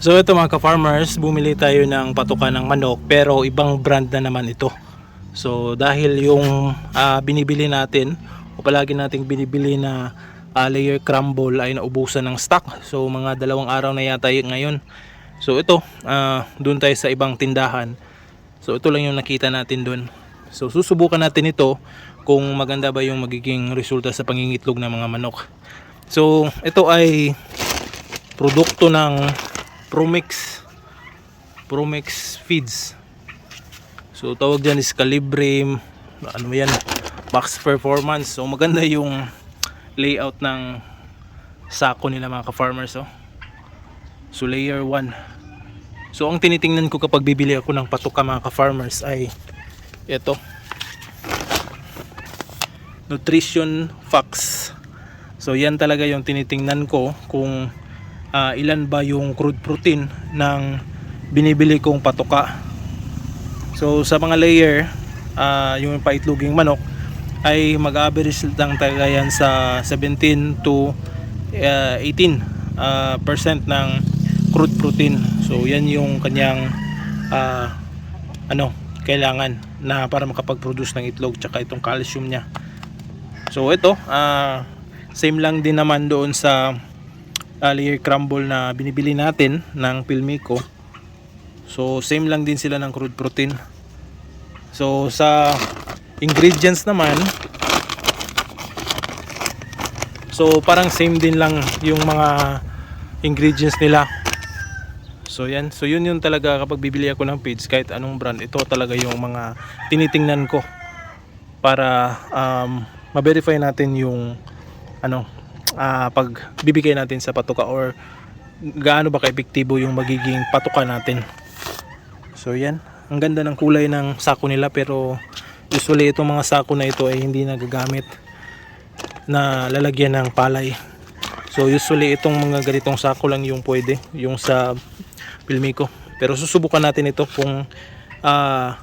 So ito mga ka-farmers, bumili tayo ng patuka ng manok pero ibang brand na naman ito. So dahil yung ah, binibili natin o palagi nating binibili na ah, layer crumble ay naubusan ng stock. So mga dalawang araw na yata ngayon. So ito, ah, doon tayo sa ibang tindahan. So ito lang yung nakita natin doon. So susubukan natin ito kung maganda ba yung magiging resulta sa pangingitlog ng mga manok. So ito ay produkto ng Promix Promix Feeds. So tawag dyan is Calibre ano yan Max Performance. So maganda yung layout ng sako nila mga ka-farmers oh. So layer 1. So ang tinitingnan ko kapag bibili ako ng patuka mga ka-farmers ay ito. Nutrition Facts. So yan talaga yung tinitingnan ko kung ah, ilan ba yung crude protein ng binibili kong patuka. So sa mga layer, ah, yung paitloging manok ay mag-average lang talaga yan sa 17 to ah, 18 ah, percent ng crude protein. So yan yung kanyang ah, ano, kailangan na para makapag-produce ng itlog tsaka itong calcium niya. So ito, ah, same lang din naman doon sa uh, layer crumble na binibili natin ng Pilmico. So same lang din sila ng crude protein. So sa ingredients naman So parang same din lang yung mga ingredients nila. So yan, so yun yun talaga kapag bibili ako ng feeds kahit anong brand, ito talaga yung mga tinitingnan ko para um, ma-verify natin yung ano ah, pag bibigay natin sa patuka or gaano ba kaepektibo yung magiging patuka natin. So yan, ang ganda ng kulay ng sako nila pero usually itong mga sako na ito ay hindi nagagamit na lalagyan ng palay. So usually itong mga ganitong sako lang yung pwede, yung sa Pilmico. Pero susubukan natin ito kung ah,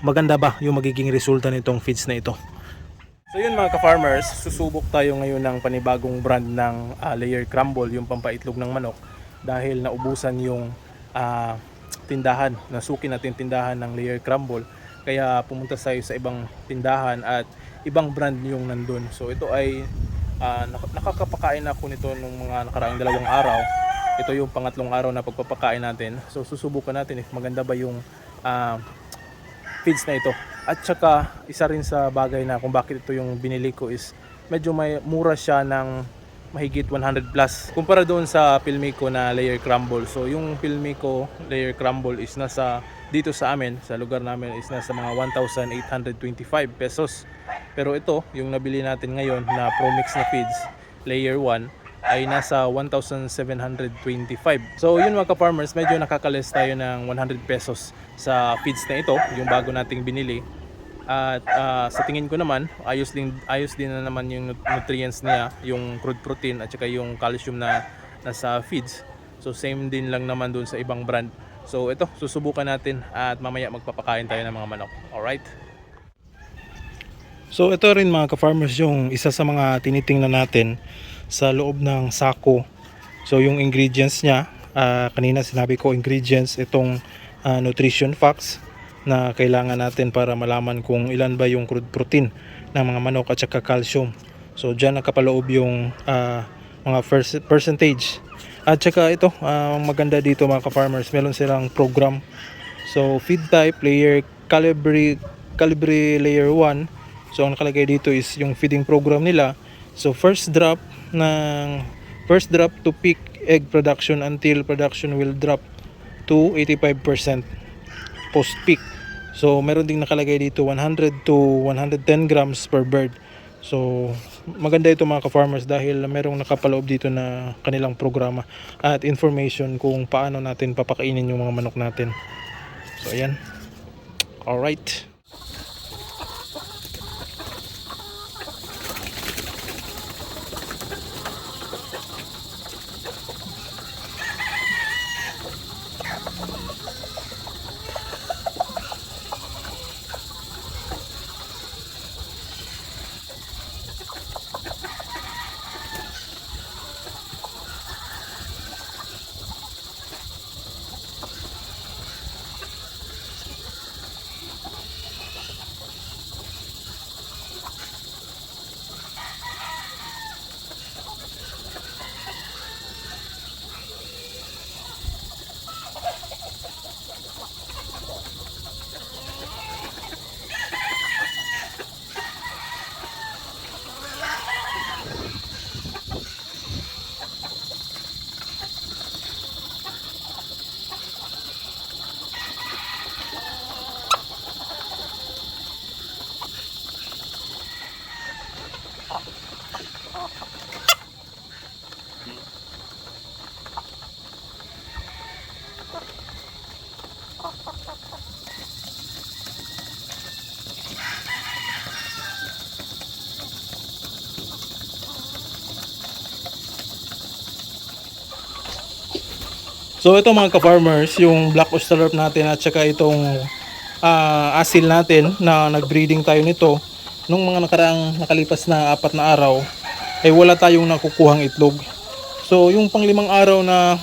maganda ba yung magiging resulta nitong feeds na ito. So yun mga ka-farmers, susubok tayo ngayon ng panibagong brand ng ah, layer crumble, yung pampaitlog ng manok dahil naubusan yung ah, tindahan, nasuki natin tindahan ng layer crumble. Kaya pumunta tayo sa ibang tindahan at ibang brand yung nandun. So ito ay nak- nakakapakain ako nito nung mga nakaraang dalawang araw. Ito yung pangatlong araw na pagpapakain natin. So susubukan natin if maganda ba yung ah, feeds na ito. At saka isa rin sa bagay na kung bakit ito yung binili ko is medyo may mura siya ng mahigit 100 plus kumpara doon sa Pilmico na layer crumble. So yung Pilmico layer crumble is nasa dito sa amin, sa lugar namin is nasa mga 1,825 pesos. Pero ito, yung nabili natin ngayon na Promix na feeds, layer 1, ay nasa 1,725. So yun mga ka-farmers, medyo nakakalis tayo ng 100 pesos sa feeds na ito, yung bago nating binili. At ah, sa tingin ko naman, ayos din, ayos din na naman yung nut- nutrients niya, yung crude protein at saka yung calcium na nasa feeds. So same din lang naman dun sa ibang brand. So ito, susubukan natin at mamaya magpapakain tayo ng mga manok. Alright? So ito rin mga ka-farmers yung isa sa mga tinitingnan natin sa loob ng sako. So yung ingredients niya, ah, kanina sinabi ko ingredients itong ah, nutrition facts na kailangan natin para malaman kung ilan ba yung crude protein ng mga manok at saka calcium. So diyan nakapaloob yung ah, mga first percentage. At saka ito, ang maganda dito mga ka-farmers, meron silang program. So feed type, layer, calibre, calibre layer 1. So ang nakalagay dito is yung feeding program nila. So first drop ng first drop to peak egg production until production will drop to 85% post peak. So meron ding nakalagay dito 100 to 110 grams per bird. So maganda ito mga ka-farmers dahil merong nakapaloob dito na kanilang programa at information kung paano natin papakainin yung mga manok natin. So ayan. Alright. So ito mga ka-farmers, yung black ostrelorp natin at saka itong uh, asil natin na nag-breeding tayo nito. Nung mga nakaraang nakalipas na apat na araw ay wala tayong nakukuhang itlog. So yung panglimang araw na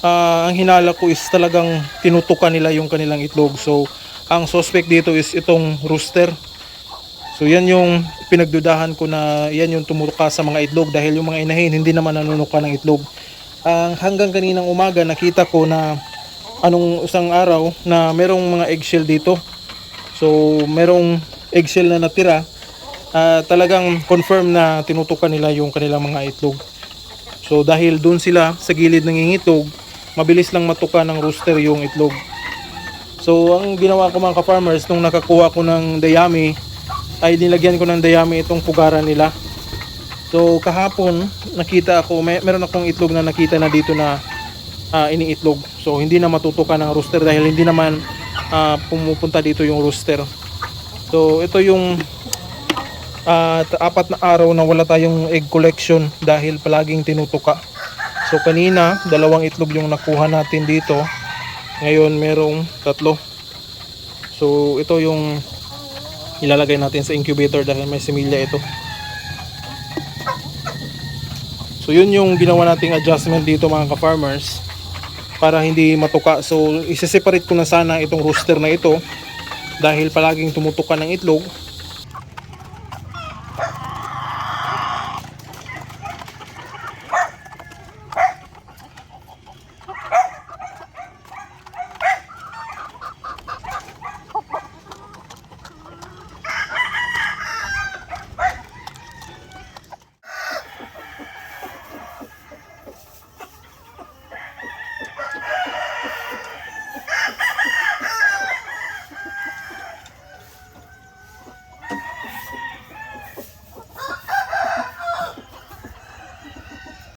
ah, ang hinala ko is talagang tinutukan nila yung kanilang itlog. So ang suspect dito is itong rooster. So yan yung pinagdudahan ko na yan yung tumutuka sa mga itlog dahil yung mga inahin hindi naman nanunuka ng itlog. Ang hanggang kaninang umaga nakita ko na anong isang araw na merong mga eggshell dito. So merong eggshell na natira. Ah, talagang confirm na tinutukan nila yung kanilang mga itlog. So dahil doon sila sa gilid ng itlog, mabilis lang matuka ng rooster yung itlog. So ang ginawa ko mga ka-farmers nung nakakuha ko ng dayami ay nilagyan ko ng dayami itong pugaran nila. So kahapon nakita ako, may, meron akong itlog na nakita na dito na ah, iniitlog. So hindi na matutukan ng rooster dahil hindi naman ah, pumupunta dito yung rooster. So ito yung ah, t- apat na araw na wala tayong egg collection dahil palaging tinutuka. So kanina dalawang itlog yung nakuha natin dito. Ngayon merong tatlo. So ito yung ilalagay natin sa incubator dahil may similya ito. So yun yung ginawa nating adjustment dito mga ka-farmers para hindi matuka. So isi-separate ko na sana itong rooster na ito dahil palaging tumutukan ng itlog